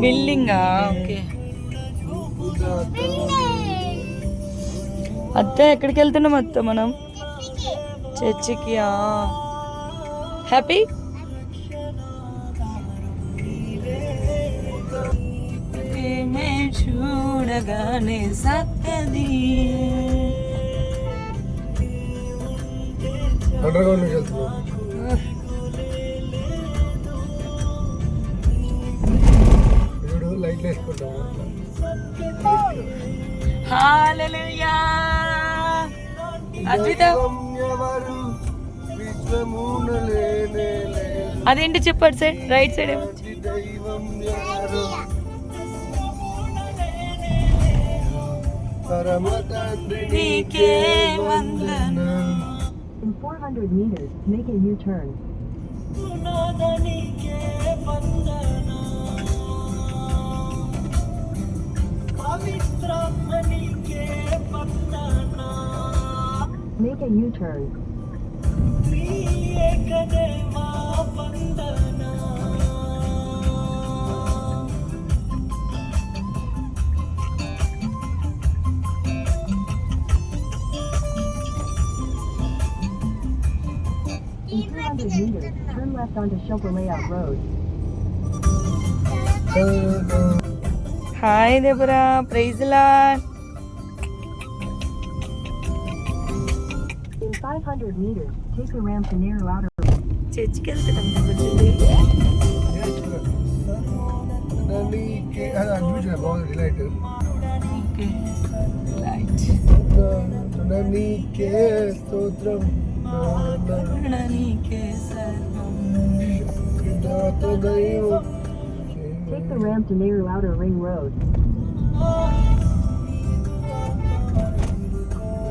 బిల్డింగా? Okay. అత్త ఎక్కడికి వెళ్తున్నాం అత్త మనం? చర్చికి హ్యాపీ? చూడగానే సత్తది. అండర్ గ్రౌండ్ నుంచి వెళ్తున్నాం. లైట్లు వేసుకుంటాము హాలెలూయా అద్విత దైవం ఎవరు విశ్వమున లేనే లేదు. అదేంటి చెప్పాడు సైడ్ రైట్ సైడ్ ఏమో ఈ దైవం ఎవరు పరమ తండ్రి నీకే వందనం. In 400 meters, make a U-turn. Make a U-turn. 200 meters, turn left onto Chopper Layout Road. హాయ్ దేబరా ప్రైజ్ లా In 500 meters, take the ramp to narrow outer road. చర్చికి వెళ్తున్నాం నీకే స్తోత్రం నీకే సర్వం దైవం Take the ramp to narrow outer ring road.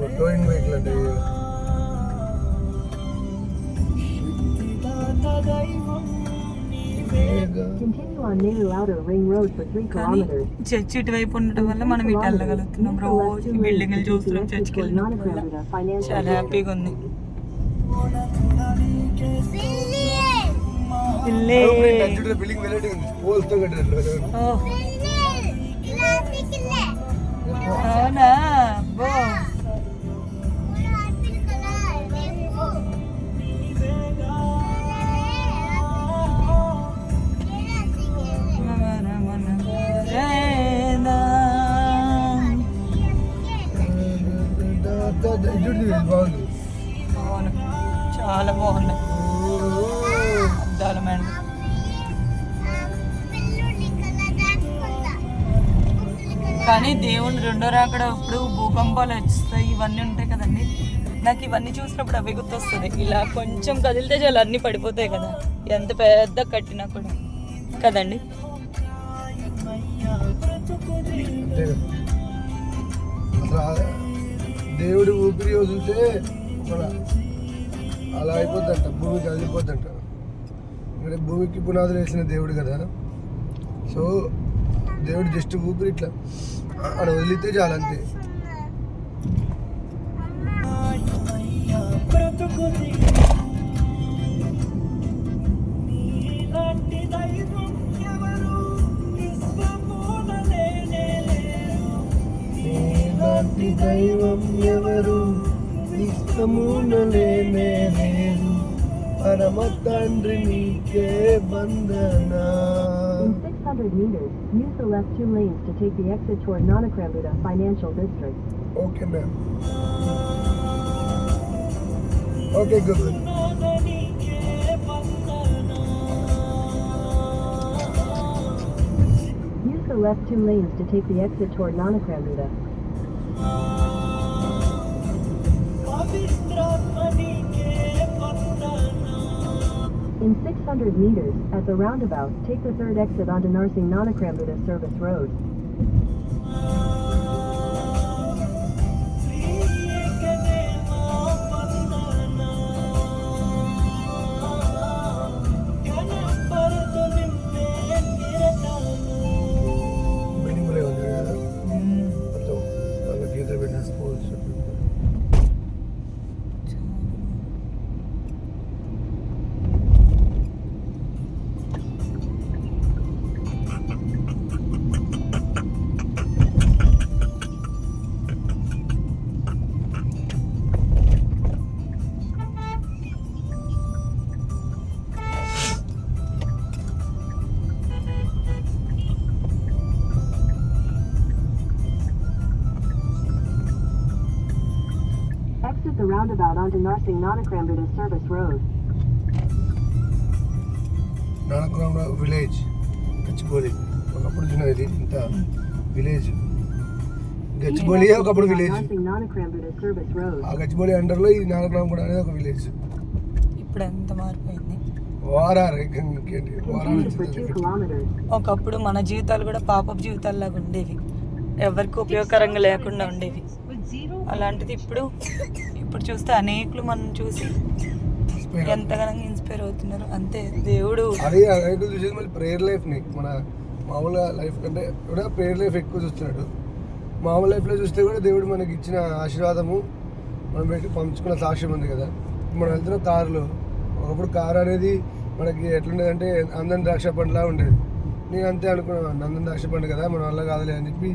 Vehicle అంటే Continue on narrow outer ring road for 3 కానీ kilometers. చర్చి ఇటువైపు ఉండటం వల్ల మనం ఇటు వెళ్ళగలుగుతున్నాం రోజు బిల్డింగ్లు చూస్తున్నాం చర్చికి వెళ్ళినప్పుడు చాలా హ్యాపీగా ఉంది పిల్లే బిల్డింగ్ వెరైటీ ఉంది పోల్స్తో కట్టారు ఓ, అవునా అబ్బో బాగుంది అవును చాలా బాగున్నాయి అద్దాల మేడం కానీ దేవుని రెండో రాకడ అప్పుడు భూకంపాలు వస్తాయి ఇవన్నీ ఉంటాయి కదండి. నాకు ఇవన్నీ చూసినప్పుడు అవి గుర్తొస్తుంది. ఇలా కొంచెం కదిలితే చాలు అన్నీ పడిపోతాయి కదా. ఎంత పెద్ద కట్టినా కూడా. కదండి? దేవుడు ఊపిరి వదిలితే అలా అయిపోద్దంట భూమి కదిలిపోద్దంట. ఇక్కడ భూమికి పునాదులు వేసిన దేవుడు కదా సో దేవుడు జస్ట్ ఊపిరి ఇట్లా అక్కడ వదిలితే చాలు అంతే దైవం ఎవరు ఇష్టమున లేనే பரம நீக்கே வந்தனா 600 meters, use the left two lanes to take the exit toward Nanakramuda Financial District. Okay, ma'am. Okay, good. Use the left two lanes to take the exit toward Nanakramuda. In 600 meters, at the roundabout, take the third exit onto Narsing Nanakrambutta Service Road. Roundabout onto Narsing Nonakrambuda Service Road. Nanakram village Gachibowli. ఒకప్పుడు చిన్నది ఇంత village. Gachibowli ఒకప్పుడు village. Narsing Nonakrambuda Service Road. ఆ గచ్చిబౌలి అండర్లో ఈ నానక్రామ కూడా అనేది ఒక village. ఇప్పుడు ఎంత మారిపోయింది? వారారు ఇంకేంటి వారాలు Continue for 2 వచ్చింది kilometers. ఒకప్పుడు మన జీవితాలు కూడా పాపపు జీవితాల్లాగా ఉండేవి. ఎవరికి ఉపయోగకరంగా లేకుండా ఉండేవి. అలాంటిది ఇప్పుడు ఇప్పుడు చూస్తే అనేకులు మనం చూసి ఎంతగానో ఇన్స్పైర్ అవుతున్నారు. అంతే దేవుడు. అది చూసేది మళ్ళీ ప్రేయర్ లైఫ్ని మన మామూలుగా లైఫ్ కంటే కూడా ప్రేయర్ లైఫ్ ఎక్కువ చూస్తున్నాడు. మామూలు లైఫ్లో చూస్తే కూడా దేవుడు మనకి ఇచ్చిన ఆశీర్వాదము మనం పెట్టి పంచుకున్న సాక్ష్యం ఉంది కదా. మనం వెళ్తున్న కారులో ఒకప్పుడు కారు అనేది మనకి ఎట్లుండేది అంటే అందరం ద్రాక్ష పండులా ఉండేది. నేను అంతే అనుకున్నాను అందరం ద్రాక్ష పండు కదా మన వల్ల కాదులే అని చెప్పి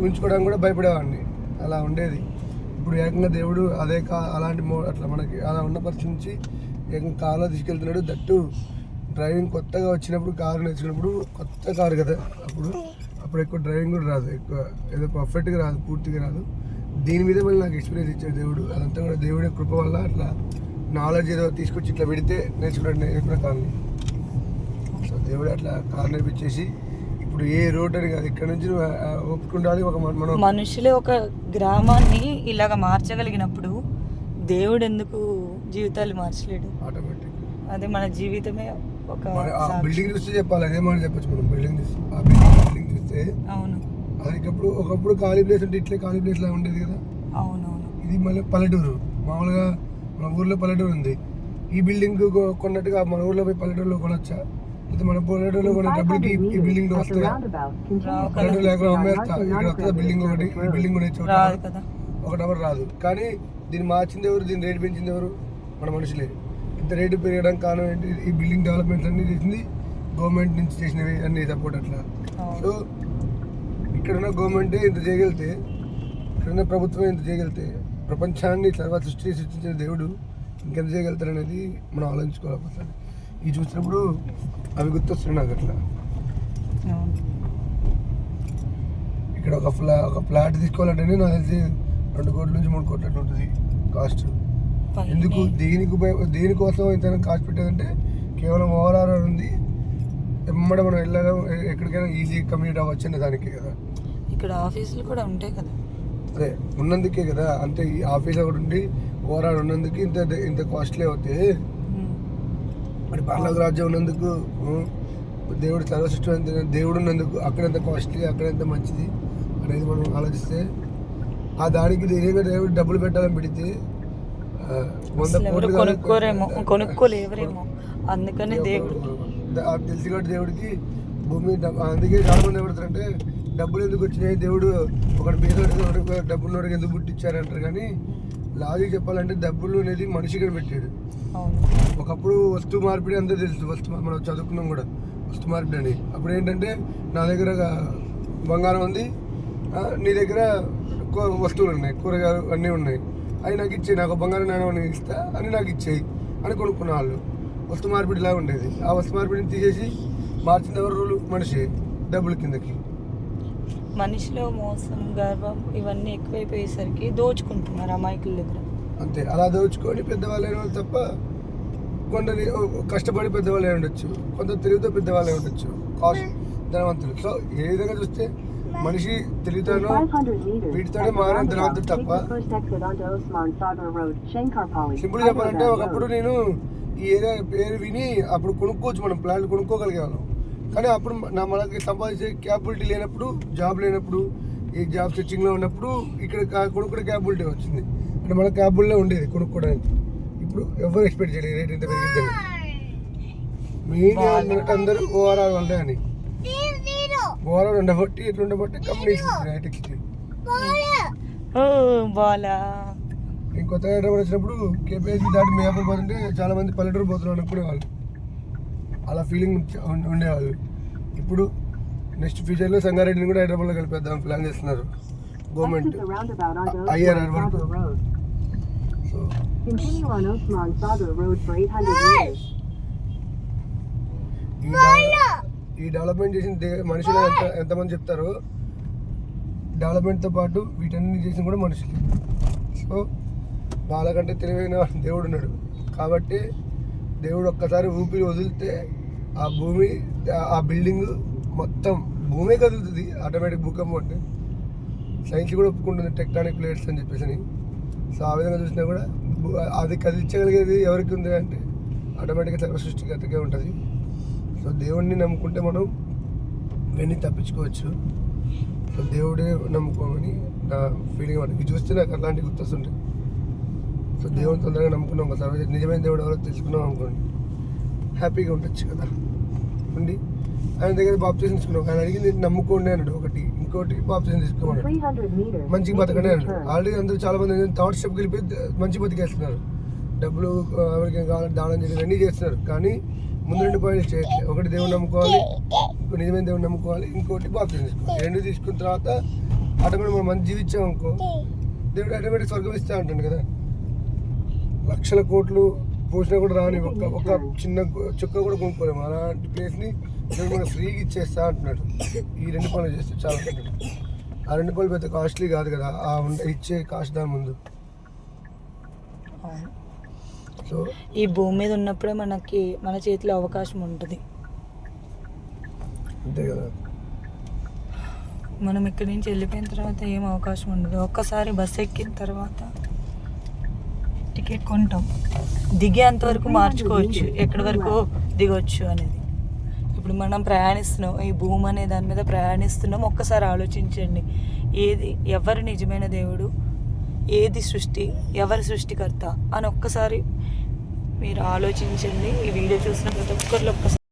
ఊహించుకోవడానికి కూడా భయపడేవాడిని. అలా ఉండేది. ఇప్పుడు ఏకంగా దేవుడు అదే కా అలాంటి మో అట్లా మనకి అలా ఉన్న పరిస్థితి నుంచి ఏకంగా కారులో తీసుకెళ్తున్నాడు. దట్టు డ్రైవింగ్ కొత్తగా వచ్చినప్పుడు కారు నేర్చుకున్నప్పుడు కొత్త కారు కదా అప్పుడు. అప్పుడు ఎక్కువ డ్రైవింగ్ కూడా రాదు. ఎక్కువ ఏదో పర్ఫెక్ట్గా రాదు పూర్తిగా రాదు. దీని మీద మళ్ళీ నాకు ఎక్స్పీరియన్స్ ఇచ్చాడు దేవుడు. అదంతా కూడా దేవుడి కృప వల్ల అట్లా నాలెడ్జ్ ఏదో తీసుకొచ్చి ఇట్లా పెడితే నేర్చుకున్నాడు నేర్చుకున్న కారుని. సో దేవుడు అట్లా కార్ నేర్పించేసి ఇప్పుడు ఏ రోడ్ అని కాదు ఇక్కడ నుంచి ఒప్పుకుంటాలి ఒక మన- మనం మనుషులే ఒక గ్రామాన్ని ఇలాగ మార్చగలిగినప్పుడు దేవుడు ఎందుకు జీవితాలు మార్చలేడు? ఆటోమేటిక్ అదే మన జీవితమే ఒక. బిల్డింగ్ చూస్తే చెప్పాలి అదే మాట చెప్పొచ్చు మనం బిల్డింగ్ చూస్తే ఆ బిల్డింగ్ బిల్డింగ్ చూస్తే అవును. అది ఒకప్పుడు ఒకప్పుడు ఖాళీ ప్లేస్ అంటే ఇట్లే ఖాళీ ప్లేస్ లా ఉండేది కదా? అవునవును. ఇది మళ్ళీ పల్లెటూరు. మామూలుగా మన ఊర్లో పల్లెటూరు ఉంది. ఈ బిల్డింగ్ కొన్నట్టుగా మన ఊర్లో పోయి పల్లెటూరులో కొనొచ్చా? అయితే మన పల్లెటూరులో In కొనే డబ్బులకి 500 ఈ బిల్డింగ్ వస్తాయా? పల్లెటూరు లేకుండా on అమ్మేస్తా Narsing ఇక్కడ వస్తుంది బిల్డింగ్ ఒకటి ఈ బిల్డింగ్ రాదు. చోట ఒక నెంబర్ రాదు. కానీ దీన్ని మార్చింది ఎవరు? దీని రేటు పెంచింది ఎవరు? మన మనుషులే. ఇంత రేటు పెరగడానికి కారణం ఏంటి? ఈ బిల్డింగ్ డెవలప్మెంట్స్ అన్ని చేసింది గవర్నమెంట్ నుంచి చేసినవి అన్ని సపోర్ట్ అట్లా. సో ఇక్కడున్న గవర్నమెంట్ ఇంత చేయగలిగితే ఇక్కడున్న ప్రభుత్వం ఇంత చేయగలిగితే ప్రపంచాన్ని తర్వాత సృష్టి సృష్టించిన దేవుడు ఇంకెంత చేయగలుగుతారు అనేది మనం ఆలోచించుకోవాలి ఇది చూసినప్పుడు అవి గుర్తొస్తున్నాయి నాకు అట్లా. ఇక్కడ ఒక ఫ్లా ఒక ఫ్లాట్ తీసుకోవాలంటేనే నాకు తెలిసి రెండు కోట్ల నుంచి మూడు కోట్ల అట్లా ఉంటుంది కాస్ట్. ఎందుకు? దేనికి ఉపయోగ దేనికోసం ఇంత కాస్ట్ పెట్టేదంటే కేవలం ఓవరాల్ ఉంది. ఎమ్మడ మనం వెళ్ళడం ఎక్కడికైనా ఈజీ కమ్యూనిట్ అవ్వచ్చు దానికే కదా. ఇక్కడ ఆఫీసులు కూడా ఉంటాయి కదా. అదే ఉన్నందుకే కదా. అంటే ఈ ఆఫీస్ ఒకటి ఉండి ఓవరాల్ ఉన్నందుకు ఇంత ఇంత కాస్ట్లీ అవుతే ఉమ్. మరి పర్లోక రాజ్యం ఉన్నందుకు దేవుడు సర్వసృష్టి దేవుడు ఉన్నందుకు అక్కడ ఎంత కాస్ట్లీ అక్కడ ఎంత మంచిది అనేది మనం ఆలోచిస్తే ఆ దానికి ధైర్యంగా దేవుడు డబ్బులు పెట్టాలని పెడితే కొనుక్కోరేమో కొనుక్కోలేవరేమో. అందుకనే దేవుడు. తెలిసి కాబట్టి దేవుడికి భూమి అందుకే చాలా మంది ఎవరుతారంటే డబ్బులు ఎందుకు వచ్చినాయి? దేవుడు ఒకటి పేదోడికి డబ్బులు ఉన్నోడికి ఎందుకు పుట్టించారంటారు. కానీ లాజిక్ చెప్పాలంటే డబ్బులు అనేది మనిషి కనిపెట్టాడు అవును ఒకప్పుడు వస్తువు మార్పిడి అంతా తెలుసు వస్తు మనం చదువుకున్నాం కూడా వస్తు మార్పిడి అని. అప్పుడు ఏంటంటే నా దగ్గర బంగారం ఉంది నీ దగ్గర వస్తువులు ఉన్నాయి కూరగాయలు అన్నీ ఉన్నాయి. అవి నాకు ఇచ్చేయి నాకు బంగారం నాణ్యం నేను ఇస్తా అని నాకు ఇచ్చేయి అని కొనుక్కున్న వాళ్ళు. వస్తు మార్పిడి లాగా ఉండేది. ఆ వస్తు మార్పిడిని తీసేసి మార్చిన ఎవరు మనిషి డబ్బుల కిందకి. మనిషిలో మోసం గర్వం ఇవన్నీ ఎక్కువైపోయేసరికి దోచుకుంటున్నారు అమాయకుల దగ్గర. అంతే. అలా దోచుకొని పెద్దవాళ్ళు అయిన వాళ్ళు తప్ప కొందరి కష్టపడి పెద్దవాళ్ళు అయి ఉండొచ్చు. కొంత తెలివితో పెద్దవాళ్ళు అయి ఉండొచ్చు. కాస్ట్ ధనవంతులు. సో ఏ విధంగా చూస్తే మనిషి In తెలివితేనో 500 meters, వీటితోనే మారిన ధనవంతుడు తప్ప సింపుల్ చెప్పాలంటే ఒకప్పుడు నేను ఈ ఏరియా పేరు విని అప్పుడు కొనుక్కోవచ్చు మనం ప్లాన్ కొనుక్కోగలిగేవాళ్ళం కానీ అప్పుడు నా మనకి సంపాదించే క్యాపబిలిటీ లేనప్పుడు జాబ్ లేనప్పుడు ఈ జాబ్ స్టిచ్చింగ్లో ఉన్నప్పుడు ఇక్కడ కా- కొనుక్కునే క్యాపబిలిటీ వచ్చింది. అంటే మన క్యాపబుల్లో ఉండేది కొనుక్కోవడానికి ఇప్పుడు ఎవరు ఎక్స్పెక్ట్ చేయలేదు రేట్ ఇంత పెరిగిద్దని. మెయిన్ అందరూ ఓవరాల్ వాళ్ళే అని. ఓవరాల్ ఉండబట్టి ఎట్లా ఉండబట్టి కంపెనీస్ రేట్ బాలా. నేను కొత్తగా హైదరాబాద్ వచ్చినప్పుడు కేపీఎస్సీ దాటి మేపూర్ పోతుంటే చాలా మంది పల్లెటూరు పోతున్నాం అనుకునేవాళ్ళు అలా ఫీలింగ్ ఉండేవాళ్ళు. ఇప్పుడు నెక్స్ట్ ఫ్యూచర్లో సంగారెడ్డిని కూడా హైదరాబాద్లో కలిపేద్దాం ప్లాన్ చేస్తున్నారు. గవర్నమెంట్ Osman వరకు. Continue on Osman Sagar Road for 800 meters. ఈ డెవ- ఈ డెవలప్మెంట్ చేసిన దే- మనుషులు ఎంత ఎంతమంది చెప్తారో డెవలప్మెంట్తో పాటు వీటన్ని చేసిన కూడా మనుషులు. సో వాళ్ళకంటే తెలివైన దేవుడు ఉన్నాడు. కాబట్టి దేవుడు ఒక్కసారి ఊపిరి వదిలితే ఆ భూమి ఆ- ఆ బిల్డింగ్ మొత్తం భూమే కదులుతుంది ఆటోమేటిక్ భూకంపం అంటే. సైన్స్ కూడా ఒప్పుకుంటుంది టెక్టానిక్ ప్లేట్స్ అని చెప్పేసి అని. సో ఆ విధంగా చూసినా కూడా అది కదిలించగలిగేది ఎవరికి ఉంది అంటే ఆటోమేటిక్గా సర్వ సృష్టికర్తకే ఉంటుంది. సో దేవుడిని నమ్ముకుంటే మనం ఇవన్నీ తప్పించుకోవచ్చు. సో దేవుడే నమ్ముకోమని నా ఫీలింగ్ అంటే చూస్తే నాకు అలాంటి గుర్తొస్తుంటాయి సో దేవుని తొందరగా నమ్ముకున్నాం కదా నిజమైన దేవుడు ఎవరో తెలుసుకున్నాం అనుకోండి. హ్యాపీగా ఉండొచ్చు కదా. ఉండి ఆయన దగ్గర బాప్తీసం తీసుకున్నాం. ఆయన అడిగి నమ్ముకోండి అన్నాడు ఒకటి. ఇంకోటి తీసుకోమన్నాడు 300 meters, మంచిగా బతకండి U-turn. ఆల్రెడీ అందరూ చాలా మంది థర్డ్ స్టెప్కి వెళ్ళిపోయి మంచి బతికేస్తున్నారు. డబ్బులు ఎవరికి కావాలంటే దానం చేయడం అన్నీ చేస్తున్నారు. కానీ ముందు రెండు పాయింట్స్ చేయట్లేదు ఒకటి దేవుని నమ్ముకోవాలి నిజమైన దేవుని నమ్ముకోవాలి ఇంకోటి బాప్తీసం తీసుకోవాలి రెండు తీసుకున్న తర్వాత ఆటోమేటిక్ మనం మంచి జీవించాం అనుకో దేవుడు ఆటోమేటిక్ స్వర్గం ఇస్తా అంటాడు కదా. లక్షల కోట్లు పోసినా కూడా రాని ఒక ఒక చిన్న చుక్క కూడా కొనుక్కోలేము. అలాంటి ప్లేస్ని మనకు ఫ్రీగా ఇచ్చేస్తా అంటున్నాడు. ఈ రెండు పనులు చేస్తే చాలా. ఆ రెండు పనులు పెద్ద కాస్ట్లీ కాదు కదా. ఆ ఉండ ఇచ్చే కాస్ట్ దాని ముందు. సో ఈ భూమి మీద ఉన్నప్పుడే మనకి మన చేతిలో అవకాశం ఉంటుంది. అంతే కదా. మనం ఇక్కడి నుంచి వెళ్ళిపోయిన తర్వాత ఏం అవకాశం ఉండదు. ఒక్కసారి బస్ ఎక్కిన తర్వాత టికెట్ కొంటాం. దిగేంత వరకు మార్చుకోవచ్చు. ఎక్కడి వరకు దిగొచ్చు అనేది. ఇప్పుడు మనం ప్రయాణిస్తున్నాం. ఈ భూమి అనే దాని మీద ప్రయాణిస్తున్నాం. ఒక్కసారి ఆలోచించండి. ఏది ఎవరు నిజమైన దేవుడు? ఏది సృష్టి? ఎవరి సృష్టికర్త? అని ఒక్కసారి మీరు ఆలోచించండి. ఈ వీడియో చూసిన ప్రతి ఒక్కరిలో ఒక్కసారి